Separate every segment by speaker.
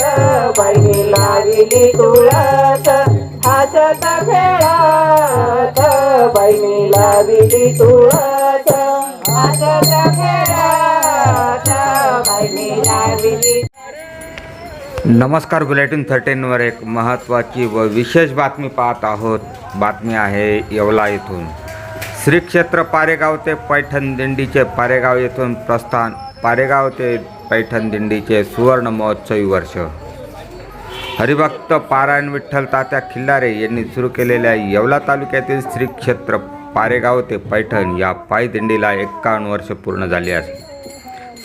Speaker 1: खेळात बहिणी लाविली तुळस. हसत खेळात बहिणी लाविली तुळस. हसत खेळात बहिणी लाविली
Speaker 2: नमस्कार बुलेटिन थर्टीनवर एक महत्त्वाची व विशेष बातमी पाहत आहोत. बातमी आहे येवला येथून श्री क्षेत्र पारेगाव ते पैठण दिंडीचे पारेगाव येथून प्रस्थान पारेगाव ते पैठण दिंडीचे सुवर्ण महोत्सवी वर्ष. हरिभक्त पारायण विठ्ठल तात्या खिल्लारे यांनी सुरू केलेल्या येवला तालुक्यातील श्री क्षेत्र पारेगाव ते पैठण या पायी दिंडीला एक्कावन्न वर्ष पूर्ण झाली आहे.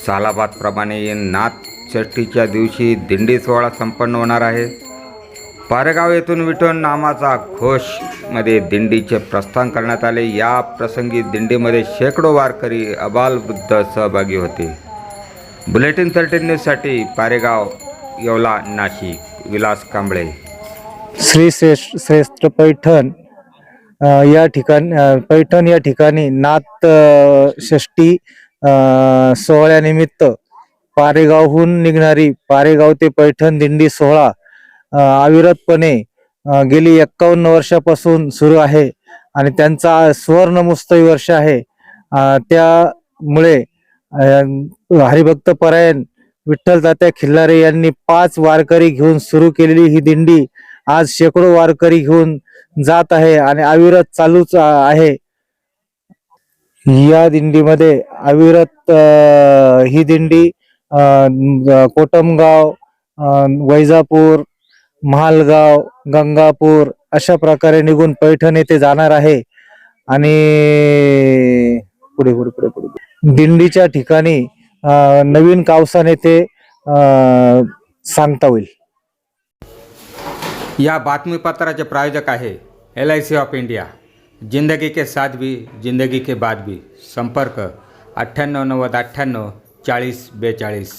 Speaker 2: सालाबादप्रमाणे नाथ षष्ठीच्या दिवशी दिंडी सोहळा संपन्न होणार आहे. पारेगाव येथून विठ्ठल नामाचा घोषमध्ये दिंडीचे प्रस्थान करण्यात आले. या प्रसंगी दिंडीमध्ये शेकडो वारकरी अबालवृद्ध सहभागी होते. बुलेटिन थर्टीन न्यूजसाठी पारेगाव येवला नाशिक विलास कांबळे.
Speaker 3: श्री श्रेष्ठ श्रेष्ठ पैठण या ठिकाणी पैठण या ठिकाणी नाथ षष्ठी सोहळ्यानिमित्त पारेगावहून निघणारी पारेगाव ते पैठण दिंडी सोहळा अविरतपणे गेली एक्कावन्न वर्षापासून सुरू आहे आणि त्यांचा स्वर्णमुस्तवी वर्ष आहे. त्यामुळे हरिभक्त परायण विठ्ठल तात्या खिल्लारे यांनी पाच वारकरी घेऊन सुरू केलेली ही दिंडी आज शेकडो वारकरी घेऊन जात आहे आणि अविरत चालूच आहे. या दिंडीमध्ये अविरत ही दिंडी कोटमगाव वैजापूर महालगाव गंगापूर अशा प्रकारे निघून पैठण येथे जाणार आहे. आणि पुढे पुढे पुढे पुढे. दिंडीच्या ठिकाणी नवीन कावसान अ, सांगता होईल.
Speaker 2: या बातमीपत्राचे प्रायोजक आहे L I C of India जिंदगी के साथ भी जिंदगी के बाद भी. संपर्क अठ्ठ्याण्णव नव्वद अठ्ठ्याण्णव चाळीस बेचाळीस.